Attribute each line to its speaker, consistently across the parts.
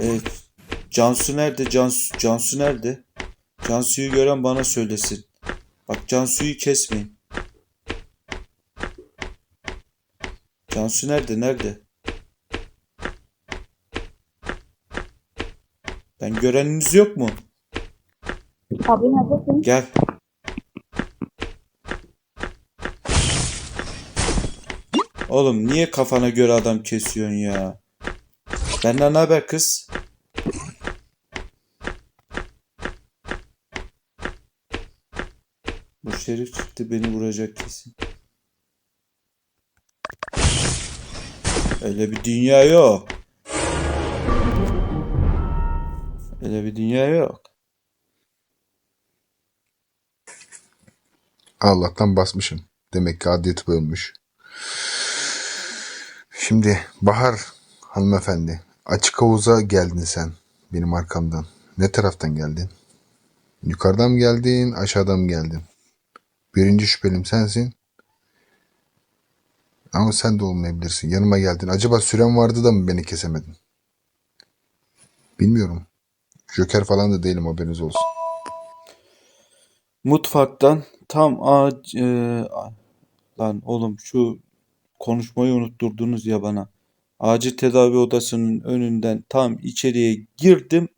Speaker 1: Evet. Cansu nerede? Cansu, Cansu nerede? Cansu'yu gören bana söylesin. Bak Cansu'yu kesmeyin. Cansu nerede? Nerede? Ben göreniniz yok mu?
Speaker 2: Abi neredesin?
Speaker 1: Gel. Oğlum niye kafana göre adam kesiyorsun ya? Benden ne haber kız? Bu şerif çıktı beni vuracak kesin. Öyle bir dünya yok. Öyle bir dünya yok.
Speaker 3: Allah'tan basmışım. Demek ki adiyet bölmüş. Şimdi Bahar hanımefendi açık havuza geldin sen benim arkamdan. Ne taraftan geldin? Yukarıdan mı geldin aşağıdan mı geldin? Birinci şüphelim sensin. Ama sen de olmayabilirsin. Yanıma geldin. Acaba süren vardı da mı beni kesemedin? Bilmiyorum. Joker falan da değilim haberiniz olsun.
Speaker 1: Mutfaktan tam ağaç e, lan oğlum şu konuşmayı unutturdunuz ya bana. Acil tedavi odasının önünden tam içeriye girdim.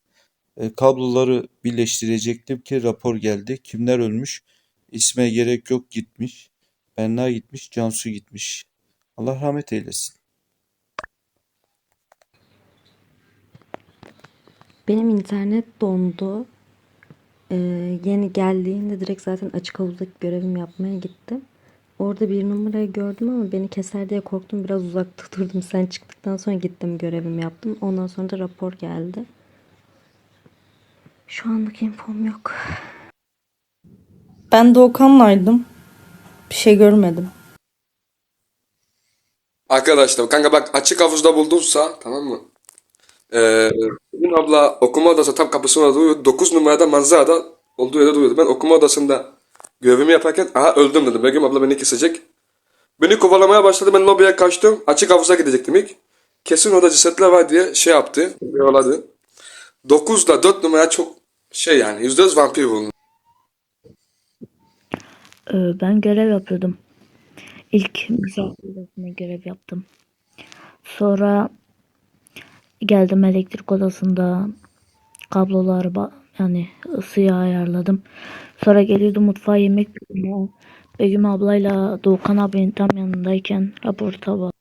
Speaker 1: E, kabloları birleştirecektim ki rapor geldi. Kimler ölmüş? İsme gerek yok gitmiş. Benna gitmiş, Cansu gitmiş. Allah rahmet eylesin.
Speaker 4: Benim internet dondu. Ee, yeni geldiğinde direkt zaten açık havuzdaki görevimi yapmaya gittim. Orada bir numarayı gördüm ama beni keser diye korktum. Biraz uzakta durdum. Sen çıktıktan sonra gittim görevimi yaptım. Ondan sonra da rapor geldi. Şu anlık infom yok.
Speaker 5: Ben Doğukan'laydım. Bir şey görmedim.
Speaker 6: Arkadaşlar kanka bak açık havuzda buldunsa tamam mı? Ee, Begüm abla okuma odası tam kapısında duruyor. 9 numarada manzarada olduğu yerde duruyordu. Ben okuma odasında görevimi yaparken aha öldüm dedim. Begüm abla beni kesecek. Beni kovalamaya başladı. Ben lobiye kaçtım. Açık havuza gidecektim ilk. Kesin orada cesetler var diye şey yaptı. Yolladı. 9'da 4 numara çok şey yani %100 vampir bulundu.
Speaker 7: Ee, Ben görev yapıyordum. İlk misafir odasına görev yaptım. Sonra geldim elektrik odasında kabloları ba- yani ısıyı ayarladım. Sonra geliyordum mutfağa yemek yapmaya. Begüm ablayla Doğukan abinin tam yanındayken raporta bak.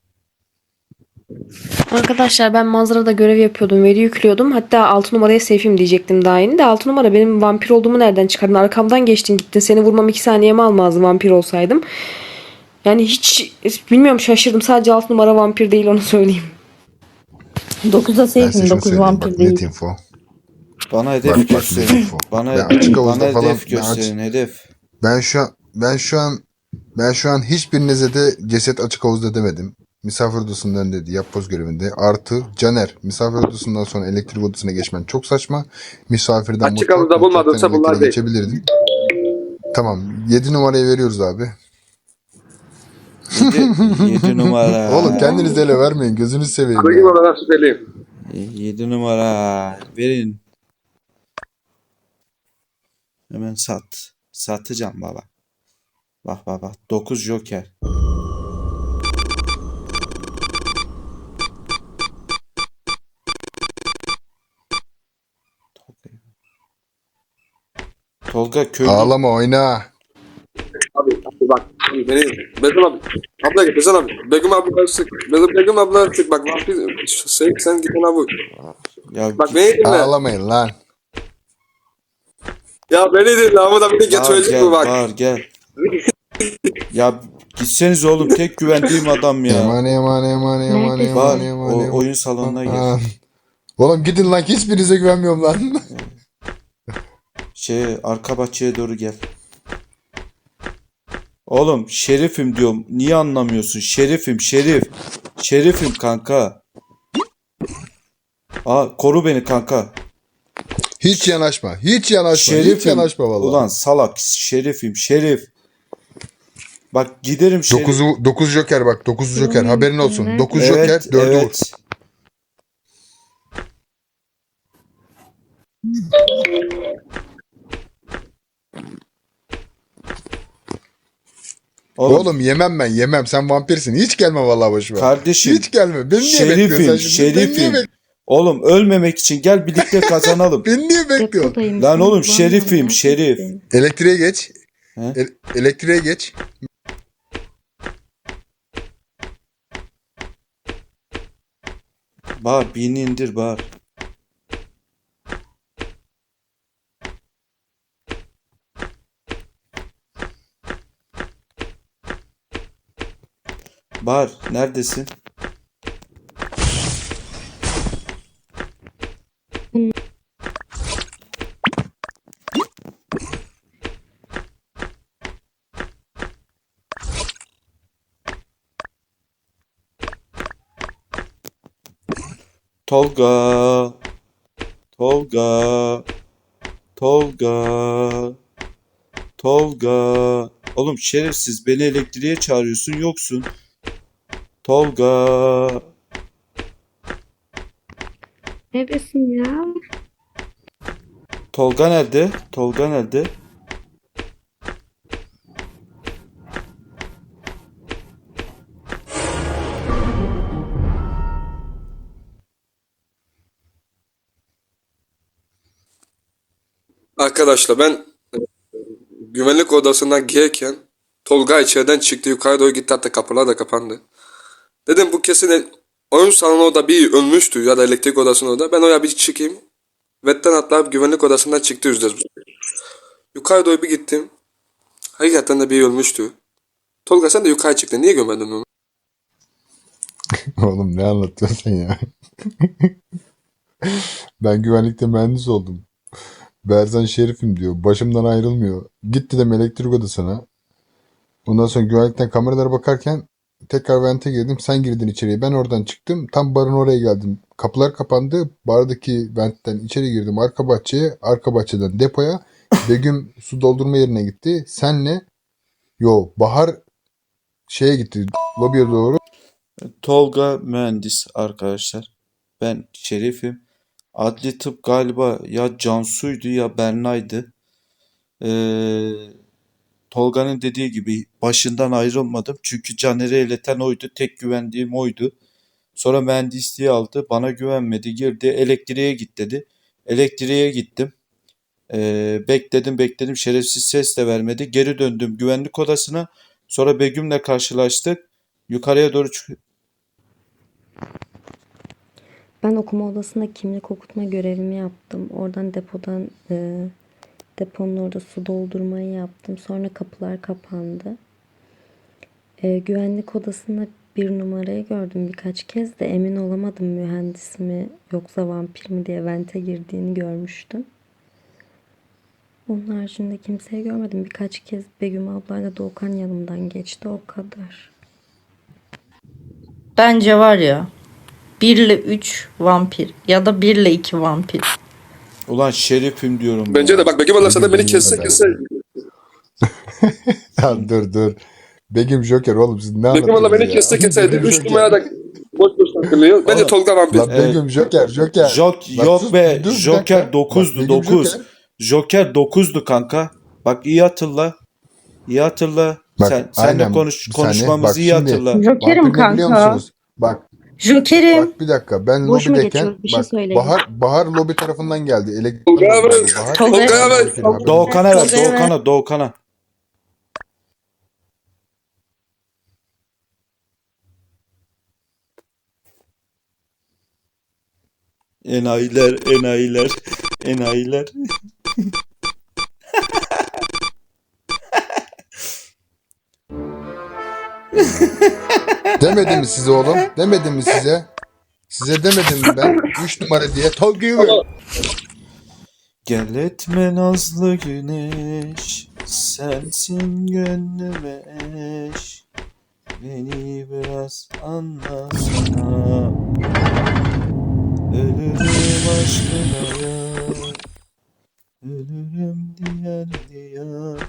Speaker 8: Arkadaşlar ben manzarada görev yapıyordum. Veri yüklüyordum. Hatta 6 numaraya safe'im diyecektim daha yeni de 6 numara benim vampir olduğumu nereden çıkardın? Arkamdan geçtin gittin. Seni vurmam 2 saniyemi almazdı vampir olsaydım. Yani hiç bilmiyorum şaşırdım. Sadece 6 numara vampir değil onu söyleyeyim.
Speaker 5: 9'da
Speaker 3: Ben size
Speaker 5: safe'im.
Speaker 3: şunu
Speaker 5: 9
Speaker 3: söyleyeyim
Speaker 5: vampir
Speaker 3: bak
Speaker 5: değil.
Speaker 3: net info.
Speaker 1: Bana
Speaker 3: Bak,
Speaker 1: hedef
Speaker 3: bak,
Speaker 1: gösterin.
Speaker 3: info.
Speaker 1: Bana,
Speaker 3: Ben açık
Speaker 1: bana
Speaker 3: falan
Speaker 1: hedef
Speaker 3: ben aç-
Speaker 1: gösterin, hedef.
Speaker 3: Ben şu an ben şu an ben şu an hiçbirinize de ceset açık havuzda demedim. Misafir odasından dedi yapboz görevinde. Artı Caner misafir odasından sonra elektrik odasına geçmen çok saçma. Misafirden
Speaker 6: Açık havuzda bulmadınsa bunlar değil.
Speaker 3: geçebilirdin. Tamam 7 numarayı veriyoruz abi.
Speaker 1: 7 numara.
Speaker 3: Oğlum kendiniz ele vermeyin gözünüzü seveyim. Ya.
Speaker 6: abladan şüpheliyim.
Speaker 1: 7 numara. Verin. Hemen sat. Satacağım baba. Bak bak bak. 9 joker. Tolga. Köylü.
Speaker 3: Ağlama oyna.
Speaker 6: Abi, abi bak beni Begüm abi abla gel Bezen abi Begüm abla sık Begüm, Begüm abla sık bak vampir şey, sen git ona vur
Speaker 1: Ya
Speaker 6: bak beni dinle
Speaker 3: Ağlamayın lan.
Speaker 6: Ya beni dinle ama da beni
Speaker 1: Bağır
Speaker 6: getirecek
Speaker 1: gel,
Speaker 6: bu bak
Speaker 1: bağır gel. ya gitseniz oğlum tek güvendiğim adam ya.
Speaker 3: Eman eman eman eman
Speaker 4: Neredesin?
Speaker 3: eman
Speaker 1: Bağır
Speaker 3: eman
Speaker 1: o, oyun salonuna gel.
Speaker 3: Oğlum gidin lan hiçbirinize güvenmiyorum lan.
Speaker 1: Şey arka bahçeye doğru gel. Oğlum şerifim diyorum. Niye anlamıyorsun? Şerifim şerif. Şerifim kanka. Aa koru beni kanka.
Speaker 3: Hiç yanaşma. Hiç yanaşma. Hiç
Speaker 1: Şerifim.
Speaker 3: yanaşma vallahi.
Speaker 1: Ulan salak şerifim şerif. Bak giderim şerif.
Speaker 3: 9 9 Joker bak 9 Joker haberin olsun. 9 Joker
Speaker 1: Evet
Speaker 3: 4'ü vur.
Speaker 1: evet. Oğlum,
Speaker 3: Oğlum yemem ben yemem. Sen vampirsin. Hiç gelme vallahi başıma.
Speaker 1: kardeşim
Speaker 3: Hiç gelme. Beni niye bekliyorsun
Speaker 1: şerifim
Speaker 3: sen şimdi? Beni niye,
Speaker 1: şerifim. Oğlum ölmemek için gel birlikte kazanalım.
Speaker 3: beni niye bekliyorsun?
Speaker 4: Depodayım.
Speaker 1: Lan oğlum, şerifim, şerif.
Speaker 3: Elektriğe geç.
Speaker 1: He?
Speaker 3: El- elektriğe geç.
Speaker 1: Bağır bini indir bağır. Bağır neredesin? Tolga. Tolga. Tolga. Tolga. Oğlum şerefsiz beni elektriğe çağırıyorsun yoksun. Tolga.
Speaker 2: Neredesin ya?
Speaker 1: Tolga nerede? Tolga nerede?
Speaker 6: Arkadaşlar ben e, güvenlik odasından girerken Tolga içeriden çıktı yukarı doğru gitti hatta kapılar da kapandı. Dedim bu kesin oyun salonu orada bir ölmüştü ya da elektrik odasının orada. Ben oraya bir çıkayım. Vetten atlayıp güvenlik odasından çıktı yüzde yüz. Yukarı doğru bir gittim. Hakikaten de bir ölmüştü. Tolga sen de yukarı çıktın. Niye görmedin onu?
Speaker 3: Oğlum ne anlatıyorsun ya? ben güvenlikte mühendis oldum. Berzan şerifim diyor. Başımdan ayrılmıyor. Gitti de elektrik odasına. Ondan sonra güvenlikten kameralara bakarken tekrar vente girdim. Sen girdin içeriye. Ben oradan çıktım. Tam barın oraya geldim. Kapılar kapandı. Bardaki ventten içeri girdim. Arka bahçeye. Arka bahçeden depoya. Begüm su doldurma yerine gitti. Senle yo Bahar şeye gitti. Lobiye doğru.
Speaker 1: Tolga mühendis arkadaşlar. Ben şerifim. Adli tıp galiba ya Cansu'ydu ya Berna'ydı. Ee, Tolga'nın dediği gibi başından ayrılmadım. Çünkü Caner'i eleten oydu. Tek güvendiğim oydu. Sonra mühendisliği aldı. Bana güvenmedi. Girdi. Elektriğe git dedi. Elektriğe gittim. Ee, bekledim bekledim. Şerefsiz ses de vermedi. Geri döndüm güvenlik odasına. Sonra Begüm'le karşılaştık. Yukarıya doğru
Speaker 4: Ben okuma odasında kimlik okutma görevimi yaptım. Oradan depodan e, deponun orada su doldurmayı yaptım. Sonra kapılar kapandı. E, güvenlik odasında bir numarayı gördüm birkaç kez de emin olamadım mühendis mi yoksa vampir mi diye vente girdiğini görmüştüm. Onun haricinde kimseyi görmedim. Birkaç kez Begüm ablayla Doğukan yanımdan geçti o kadar.
Speaker 5: Bence var ya 1 ile 3 vampir ya da 1 ile 2 vampir.
Speaker 1: Ulan şerifim diyorum
Speaker 6: Bence
Speaker 1: ya.
Speaker 6: de bak Begüm da beni kesse kesse.
Speaker 3: Ya dur dur. Begüm Joker oğlum siz ne
Speaker 6: Begüm
Speaker 3: anlatıyorsunuz
Speaker 6: beni kesse kesse.
Speaker 3: Begüm
Speaker 6: Üç
Speaker 3: Joker.
Speaker 6: numarada boş boş takılıyor. Bence
Speaker 1: Oğlum,
Speaker 6: Tolga vampir.
Speaker 3: Lan Begüm Joker Joker.
Speaker 1: Jok,
Speaker 3: Bak
Speaker 1: yok be.
Speaker 3: dur bir
Speaker 1: Joker
Speaker 3: dakika.
Speaker 1: 9'du
Speaker 3: Bak, Begüm
Speaker 1: 9.
Speaker 3: Joker.
Speaker 1: Joker 9'du kanka. Bak iyi hatırla. İyi hatırla.
Speaker 3: Bak,
Speaker 1: sen sen de
Speaker 3: aynen.
Speaker 1: konuş
Speaker 3: Bir saniye.
Speaker 1: konuşmamızı
Speaker 3: Bak
Speaker 1: iyi
Speaker 3: şimdi-
Speaker 1: hatırla.
Speaker 2: Jokerim
Speaker 3: Vampir ne biliyor
Speaker 2: kanka.
Speaker 3: musunuz? Bak
Speaker 5: Joker'im.
Speaker 3: bak bir dakika. Ben
Speaker 2: Boş mu
Speaker 3: lobideyken?
Speaker 2: Bir şey
Speaker 3: bak
Speaker 2: söyleyin.
Speaker 3: Bahar Bahar lobi tarafından geldi.
Speaker 6: Tolga abi.
Speaker 3: Bahar-
Speaker 5: Tolga.
Speaker 3: Haberin olsun.
Speaker 1: Doğukan'a ver.
Speaker 5: Ver.
Speaker 1: Doğukan'a Doğukan'a. Enayiler, enayiler, enayiler.
Speaker 3: Demedim mi size oğlum? Demedim mi size? Size demedim mi ben 3 numara diye. Ver.
Speaker 1: Gel etme nazlı güneş, sensin gönlüme eş. Beni biraz anlasana. Ölürüm aşkına yar, ölürüm diyen diyar.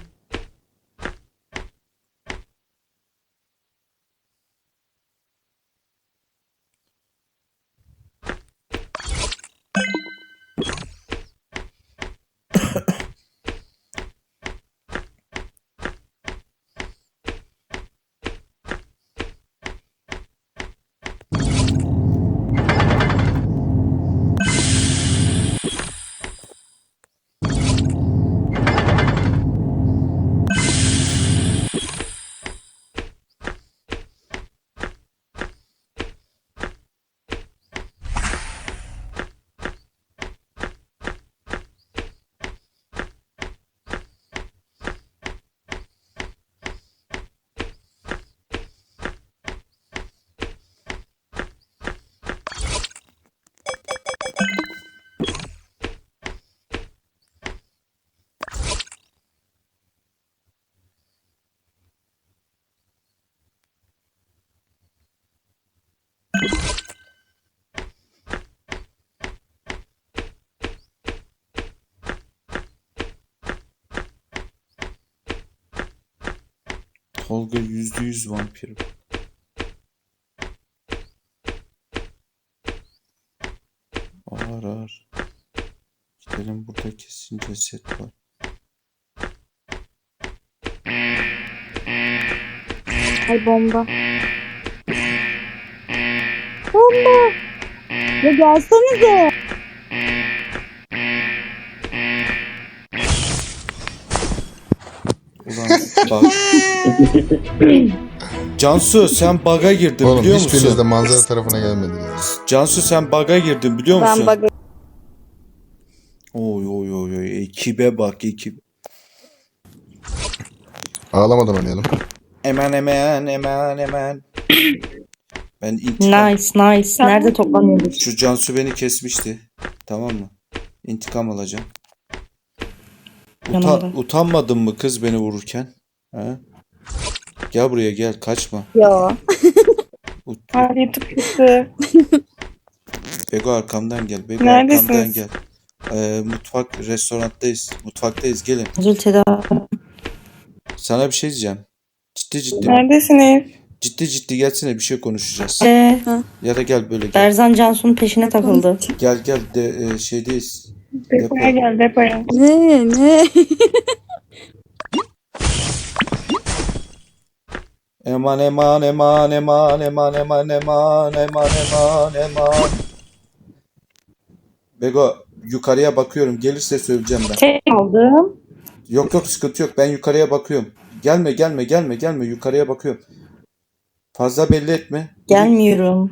Speaker 1: Tolga yüzde yüz vampir. Ağır ağır. Gidelim burada kesin ceset var.
Speaker 7: Ay bomba. Bomba. Ya gelsenize.
Speaker 1: Ulan bak. Cansu sen baga girdin
Speaker 3: Oğlum
Speaker 1: biliyor
Speaker 3: hiçbiriniz
Speaker 1: musun?
Speaker 3: de manzara tarafına gelmediniz.
Speaker 1: Cansu sen baga girdin biliyor musun?
Speaker 7: Ben bak
Speaker 1: Oy oy oy oy ekibe bak ekip.
Speaker 3: Ağlamadan oynayalım.
Speaker 1: Emen emen emen emen. Ben intikam.
Speaker 5: Nice nice. Nerede toplanıyoruz?
Speaker 1: Şu Cansu beni kesmişti. Tamam mı? İntikam alacağım. Uta-
Speaker 5: Yanımda.
Speaker 1: utanmadın mı kız beni vururken? He? Gel buraya gel kaçma.
Speaker 7: ya.
Speaker 1: Ut-
Speaker 9: Hadi tıkısı.
Speaker 1: Bego arkamdan gel. Bego
Speaker 9: Neredesiniz?
Speaker 1: arkamdan gel. Ee, mutfak restoranttayız. Mutfaktayız gelin.
Speaker 5: Tedavi.
Speaker 1: Sana bir şey diyeceğim. Ciddi ciddi.
Speaker 9: Neredesiniz?
Speaker 1: Ciddi ciddi gelsene bir şey konuşacağız.
Speaker 5: Ee,
Speaker 1: Ya da gel böyle gel.
Speaker 5: Berzan Cansu'nun peşine takıldı.
Speaker 1: Gel gel de e, şeydeyiz.
Speaker 9: Depoya gel depoya.
Speaker 2: Ne ne?
Speaker 1: Eman eman eman eman eman eman eman eman eman eman. Bego yukarıya bakıyorum. Gelirse söyleyeceğim ben.
Speaker 9: Şey aldım.
Speaker 1: Yok yok sıkıntı yok. Ben yukarıya bakıyorum. Gelme gelme gelme gelme yukarıya bakıyorum. Fazla belli etme.
Speaker 5: Gelmiyorum.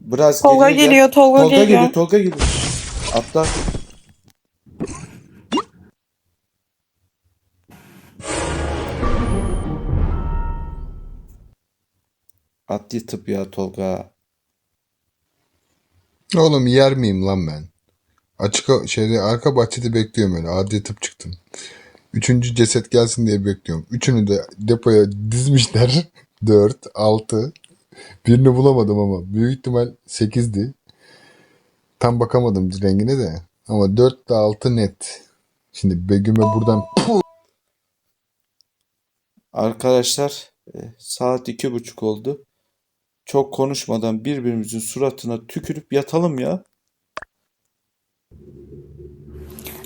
Speaker 1: Biraz
Speaker 9: Tolga
Speaker 1: geriye gel.
Speaker 9: geliyor, Tolga
Speaker 1: Tolga
Speaker 9: geliyor.
Speaker 1: geliyor. Tolga geliyor. Atla. Adli tıp ya Tolga.
Speaker 3: Oğlum yer miyim lan ben? Açık şeyde arka bahçede bekliyorum öyle. Adli tıp çıktım. Üçüncü ceset gelsin diye bekliyorum. Üçünü de depoya dizmişler. Dört, altı. Birini bulamadım ama. Büyük ihtimal sekizdi. Tam bakamadım rengine de. Ama dört de altı net. Şimdi Begüm'e buradan
Speaker 1: Arkadaşlar e, saat iki buçuk oldu. Çok konuşmadan birbirimizin suratına tükürüp yatalım ya.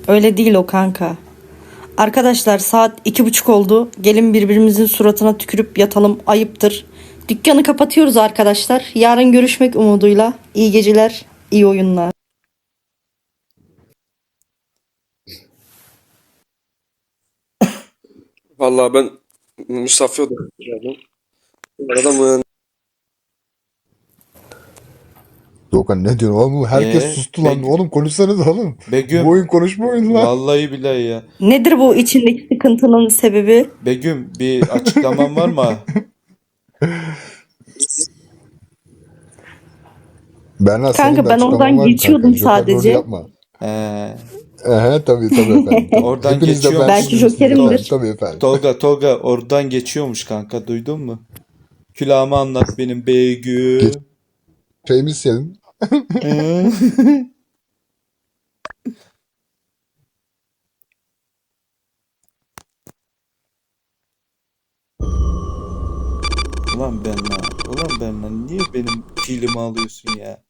Speaker 5: Öyle değil o kanka. Arkadaşlar saat iki buçuk oldu. Gelin birbirimizin suratına tükürüp yatalım. Ayıptır. Dükkanı kapatıyoruz arkadaşlar. Yarın görüşmek umuduyla. İyi geceler, iyi oyunlar.
Speaker 6: Vallahi ben misafir oldum. Bu arada mı?
Speaker 3: Doğukan ne diyorsun oğlum? Herkes
Speaker 1: Ee,
Speaker 3: sustu lan.
Speaker 1: Beg-
Speaker 3: Oğlum konuşsanız oğlum.
Speaker 1: Begüm.
Speaker 3: Bu oyun konuşma oyunu lan.
Speaker 1: Vallahi billahi ya.
Speaker 5: Nedir bu içindeki sıkıntının sebebi?
Speaker 1: Begüm bir açıklaman var mı?
Speaker 3: Berna senin
Speaker 7: Kanka ben
Speaker 3: açıklaman
Speaker 7: oradan
Speaker 3: var mı
Speaker 7: geçiyordum
Speaker 3: kanka? Joker rolü
Speaker 7: sadece.
Speaker 3: yapma.
Speaker 1: Ee,
Speaker 3: Ehe tabii tabii efendim.
Speaker 1: Oradan
Speaker 3: Hepiniz de
Speaker 1: geçiyor.
Speaker 3: ben
Speaker 7: Belki
Speaker 3: sizsiniz.
Speaker 7: Joker'imdir.
Speaker 3: Tabii, tabii efendim.
Speaker 1: Tolga Tolga oradan geçiyormuş kanka duydun mu? Külahımı anlat benim beygü.
Speaker 3: Geç- Şeyimiz senin.
Speaker 1: Hı? Ulan Berna, ulan Berna niye benim kilimi alıyorsun ya?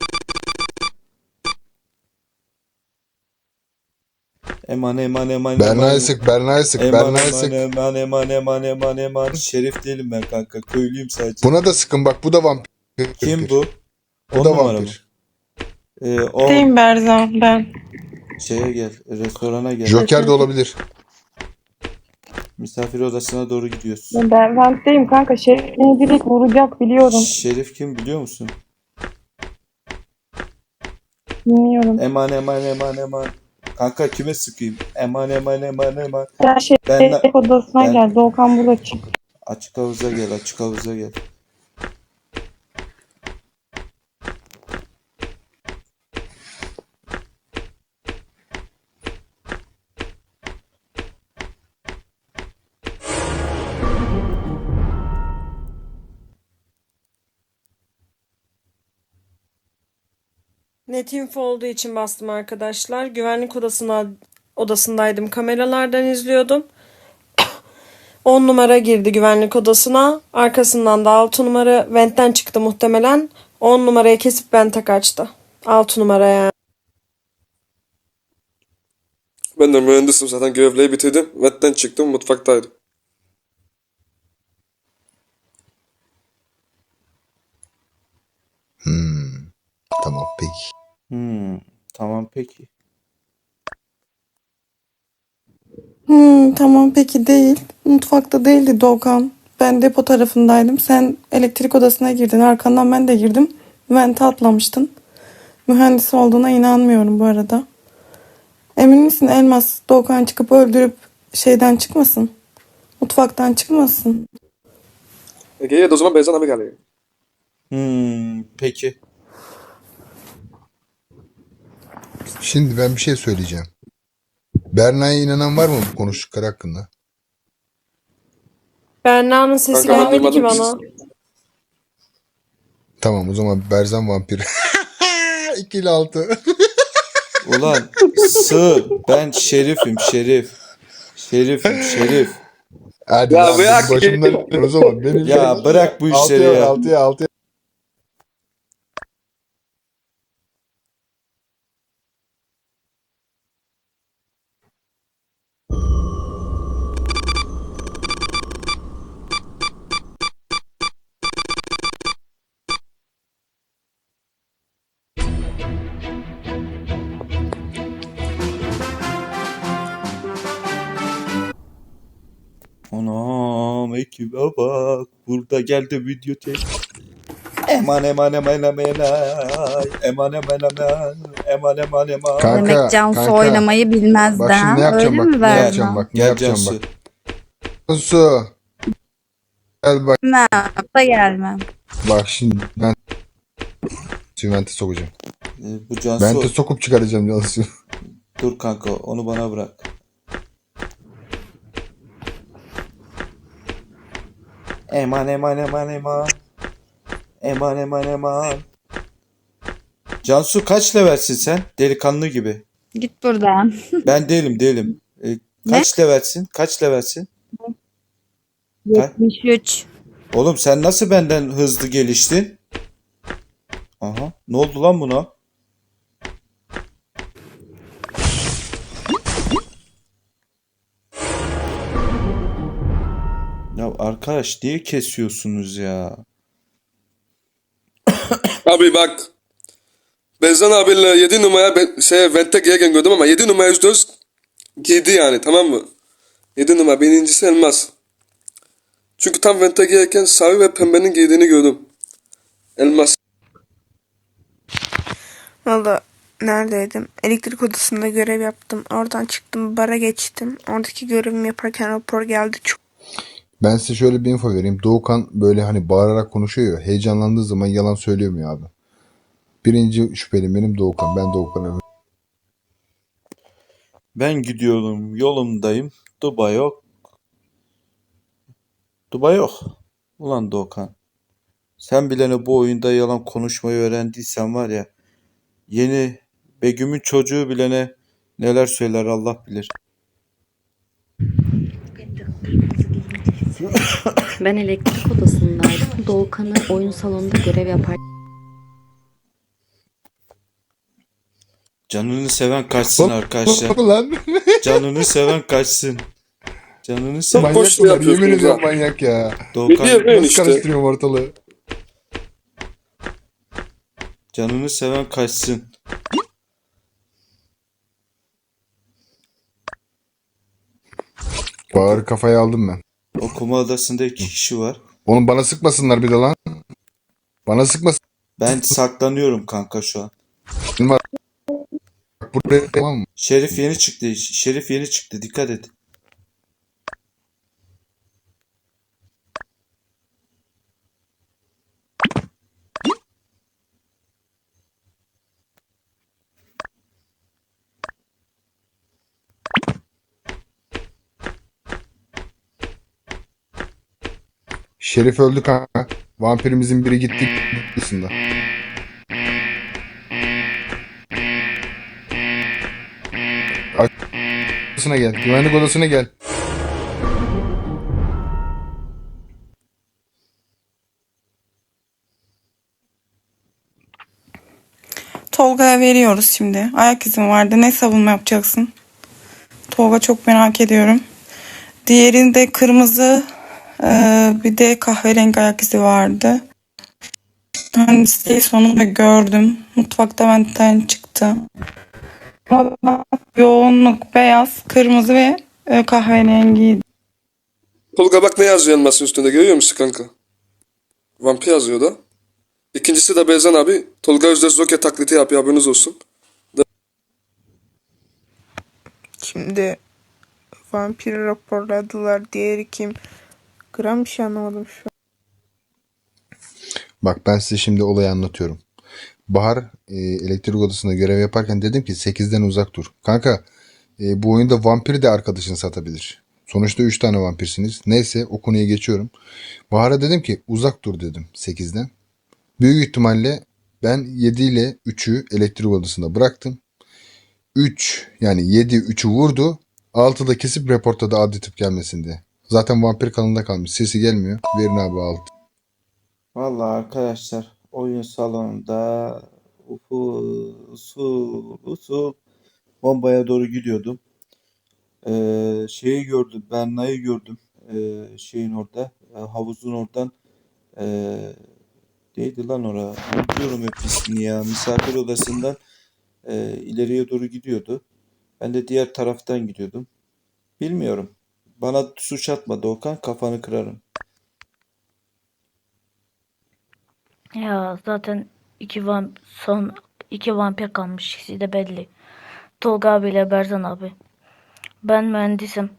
Speaker 1: Eman eman eman
Speaker 3: Berna'yı sık, Berna'yı sık,
Speaker 1: Eman
Speaker 3: Berna'yı sık.
Speaker 1: eman eman eman eman eman. Şerif değilim ben kanka. Köylüyüm sadece.
Speaker 3: Buna da sıkın bak bu da vampir.
Speaker 1: Kim bu?
Speaker 3: Bu da
Speaker 1: numara
Speaker 3: vampir.
Speaker 1: Ee, o
Speaker 9: Değil Berzan ben.
Speaker 1: şeye gel. Restorana gel.
Speaker 3: Joker de olabilir.
Speaker 1: Misafir odasına doğru gidiyoruz.
Speaker 9: Ben Berzan'dayım kanka. Beni direkt vuracak biliyorum.
Speaker 1: Şerif kim biliyor musun?
Speaker 9: Bilmiyorum.
Speaker 1: Eman eman eman eman. Kanka kime sıkayım? Eman eman eman eman.
Speaker 9: Ben şey
Speaker 1: Ben-
Speaker 9: odasına
Speaker 1: ben-
Speaker 9: geldi. Okan burada çık.
Speaker 1: Açık havuza gel, açık havuza gel.
Speaker 5: Net info olduğu için bastım arkadaşlar. Güvenlik odasına odasındaydım. Kameralardan izliyordum. 10 numara girdi güvenlik odasına. Arkasından da 6 numara ventten çıktı muhtemelen. 10 numaraya kesip vente kaçtı. 6 numara yani.
Speaker 6: Ben de mühendisim zaten görevleri bitirdim. Vetten çıktım mutfaktaydım.
Speaker 3: Hmm. Tamam peki.
Speaker 1: Hmm, tamam peki.
Speaker 10: Hmm, tamam peki değil. Mutfakta değildi Doğukan. Ben depo tarafındaydım. Sen elektrik odasına girdin. Arkandan ben de girdim. Vente atlamıştın. Mühendis olduğuna inanmıyorum bu arada. Emin misin Elmas Doğukan çıkıp öldürüp şeyden çıkmasın? Mutfaktan çıkmasın.
Speaker 6: E, geriye de o zaman Beyzan abi geliyor.
Speaker 1: Hmm, peki.
Speaker 3: Şimdi ben bir şey söyleyeceğim. Berna'ya inanan var mı bu konuştukları hakkında?
Speaker 5: Berna'nın sesi
Speaker 6: Kanka
Speaker 5: gelmedi ki
Speaker 6: duymadım.
Speaker 5: bana.
Speaker 3: Tamam o zaman Berzan vampir. 2 ile 6.
Speaker 1: Ulan sığ, ben şerifim, şerif. Şerifim, şerif.
Speaker 3: Hadi
Speaker 6: Ya
Speaker 3: lan,
Speaker 6: bırak.
Speaker 3: başımdan o zaman. Benim
Speaker 1: Ya bırak bu işleri ya.
Speaker 3: 6'ya 6'ya
Speaker 1: geldi video tek. Eman eman eman eman. Eman eman eman eman eman eman.
Speaker 3: Kanka,
Speaker 2: Demek Cansu
Speaker 3: kanka.
Speaker 2: oynamayı bilmez
Speaker 3: Bak şimdi ne yapacağım
Speaker 2: Öyle
Speaker 3: bak.
Speaker 2: mi
Speaker 3: Ne yapacağım bak. Ne
Speaker 1: Gel
Speaker 3: yapacağım
Speaker 1: Cansu.
Speaker 3: bak. Cansu. Gel bak.
Speaker 2: Ne yapsa gelmem.
Speaker 3: Bak şimdi ben Vente sokacağım.
Speaker 1: Ee, bu Cansu.
Speaker 3: Vente sokup çıkaracağım Cansu.
Speaker 1: Dur kanka onu bana bırak. Eman eman eman eman. Eman eman eman. Cansu kaç levelsin sen? Delikanlı gibi.
Speaker 2: Git buradan.
Speaker 1: Ben değilim değilim. Ee, kaç levelsin? Kaç levelsin? Ha?
Speaker 2: 73.
Speaker 1: Oğlum sen nasıl benden hızlı geliştin? Aha. Ne oldu lan buna? Arkadaş niye kesiyorsunuz ya?
Speaker 6: Abi bak. Beyzan abiyle 7 numara ben, şey, Vent'e girerken gördüm ama 7 numara %100 girdi yani tamam mı? 7 numara birincisi elmas. Çünkü tam Vent'e girerken sarı ve pembenin girdiğini gördüm. Elmas.
Speaker 10: Valla neredeydim? Elektrik odasında görev yaptım. Oradan çıktım bara geçtim. Oradaki görevimi yaparken rapor geldi. Çok
Speaker 3: Ben size şöyle bir info vereyim. Doğukan böyle hani bağırarak konuşuyor. Heyecanlandığı zaman yalan söylemiyor abi. Birinci şüphelim benim Doğukan. Ben Doğukan'ı
Speaker 1: Ben gidiyorum, yolumdayım. Duba yok. Duba yok. Ulan Doğukan. Sen bilene bu oyunda yalan konuşmayı öğrendiysen var ya. Yeni Begüm'ün çocuğu bilene neler söyler Allah bilir.
Speaker 4: Ben elektrik odasındaydım. Doğukan'ı oyun salonunda görev yapar.
Speaker 1: Canını seven kaçsın arkadaşlar.
Speaker 3: Lan
Speaker 1: Canını seven kaçsın. Canını seven.
Speaker 3: manyak
Speaker 6: yapıyorsunuz
Speaker 3: Yemin ediyorum manyak ya.
Speaker 1: Doğukan.
Speaker 3: Nasıl
Speaker 6: işte.
Speaker 3: karıştırıyorum ortalığı?
Speaker 1: canını seven kaçsın.
Speaker 3: Bağır kafaya aldım ben.
Speaker 1: Okuma odasında iki kişi var.
Speaker 3: Oğlum bana sıkmasınlar bir de lan. Bana sıkmasın.
Speaker 1: Ben saklanıyorum kanka şu an.
Speaker 3: Bak buraya tamam mı?
Speaker 1: Şerif yeni çıktı. Şerif yeni çıktı. Dikkat et.
Speaker 3: Şerif öldü kanka. Vampirimizin biri gitti. Aslında. Odasına gel. Güvenlik odasına gel.
Speaker 10: Tolga'ya veriyoruz şimdi. Ayak izin vardı. Ne savunma yapacaksın? Tolga çok merak ediyorum. Diğerinde kırmızı eee, bir de kahverengi ayak izi vardı. Ben listeyi sonunda gördüm. Mutfakta benden çıktı. Yoğunluk beyaz, kırmızı ve e, kahverengi.
Speaker 6: Tolga bak ne yazıyor elmasın üstünde görüyor musun kanka? Vampir yazıyor da. İkincisi de Bezan abi. Tolga Özdeş Zoke taklidi yapıyor haberiniz olsun.
Speaker 9: Şimdi vampiri raporladılar. Diğeri kim? Gram bir şey anlamadım şu an.
Speaker 3: Bak ben size şimdi olayı anlatıyorum. Bahar e, elektrik odasında görev yaparken dedim ki 8'den uzak dur. Kanka e, bu oyunda vampir de arkadaşını satabilir. Sonuçta 3 tane vampirsiniz. Neyse o konuya geçiyorum. Bahar'a dedim ki uzak dur dedim 8'den. Büyük ihtimalle ben 7 ile 3'ü elektrik odasında bıraktım. 3 yani 7 3'ü vurdu. 6'da kesip reportada adli tıp gelmesin diye. Zaten vampir kanında kalmış. Sesi gelmiyor. Verin abi 6.
Speaker 1: Vallahi arkadaşlar oyun salonunda ufu, usul usul bombaya doğru gidiyordum. Ee, şeyi gördüm. Berna'yı gördüm. Ee, şeyin orada. e, havuzun oradan. Ee, neydi lan ora? Unutuyorum hep ismini ya. Misafir odasından e, ileriye doğru gidiyordu. Ben de diğer taraftan gidiyordum. Bilmiyorum. Bana suç atma Doğukan. Kafanı kırarım.
Speaker 7: Ya zaten iki van son iki vampir kalmış. İkisi de belli. Tolga abiyle Berzan abi. Ben mühendisim.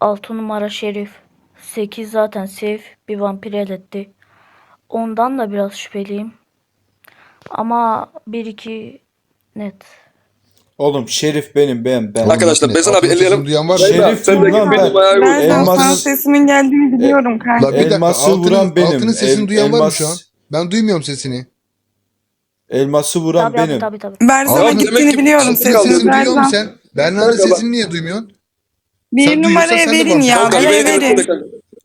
Speaker 7: 6 numara Şerif. 8 zaten safe bir vampir eletti. Ondan da biraz şüpheliyim. Ama 1-2 net.
Speaker 1: Oğlum Şerif benim ben ben.
Speaker 6: Arkadaşlar Bezan abi elleyelim.
Speaker 3: duyan var mı?
Speaker 1: Şerif
Speaker 6: Beyler, sen de git
Speaker 1: ben-
Speaker 6: benim ayağı
Speaker 10: Ben.
Speaker 1: Elmas-
Speaker 10: sana sesimin geldiğini biliyorum kanka.
Speaker 3: La bir dakika
Speaker 1: Elması
Speaker 3: altının,
Speaker 1: vuran benim.
Speaker 3: altının sesini
Speaker 1: El-
Speaker 3: duyan var mı
Speaker 1: elmas-
Speaker 3: şu an? Ben duymuyorum sesini.
Speaker 1: Elması vuran
Speaker 7: Tabii abi
Speaker 1: benim.
Speaker 7: tabii tabii.
Speaker 10: Berzan'a
Speaker 3: Abi,
Speaker 6: demek
Speaker 10: gittiğini
Speaker 6: ki
Speaker 10: biliyorum.
Speaker 6: altın
Speaker 3: Sesini
Speaker 6: kaldı.
Speaker 10: Sesini
Speaker 3: duyuyor musun
Speaker 10: Berzan.
Speaker 3: sen? Berna'nın
Speaker 6: Kanka bak-
Speaker 3: sesini niye duymuyorsun?
Speaker 10: Bir
Speaker 3: Sen
Speaker 10: numaraya
Speaker 3: duyuyorsan sen de
Speaker 10: verin
Speaker 3: bak.
Speaker 10: ya.
Speaker 6: Kanka
Speaker 10: Bana
Speaker 6: dinle
Speaker 10: verin.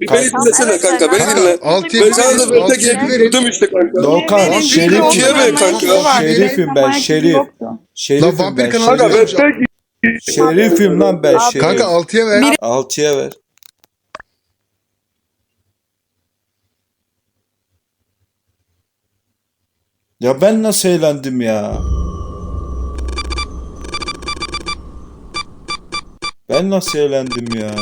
Speaker 6: Kanka. Bir beni dinlesene kanka beni dinle.
Speaker 3: altıya
Speaker 6: Ben sana da verte
Speaker 3: altıya verin.
Speaker 6: durdum işte kanka.
Speaker 1: Doğukan
Speaker 10: Verin,
Speaker 1: Şerif.
Speaker 10: biri
Speaker 6: İkiye ver
Speaker 10: olmayan
Speaker 6: kanka.
Speaker 1: Şerifim ben Şerif. Şerifim
Speaker 3: Lan vampir
Speaker 1: ben
Speaker 3: kanalı
Speaker 6: Kanka
Speaker 1: Şerif.
Speaker 3: geçmiş.
Speaker 6: verte
Speaker 1: Şerifim lan ben Şerif.
Speaker 3: Kanka altıya ver.
Speaker 1: Altıya ver. Ya ben nasıl eğlendim ya? Ben nasıl eğlendim ya?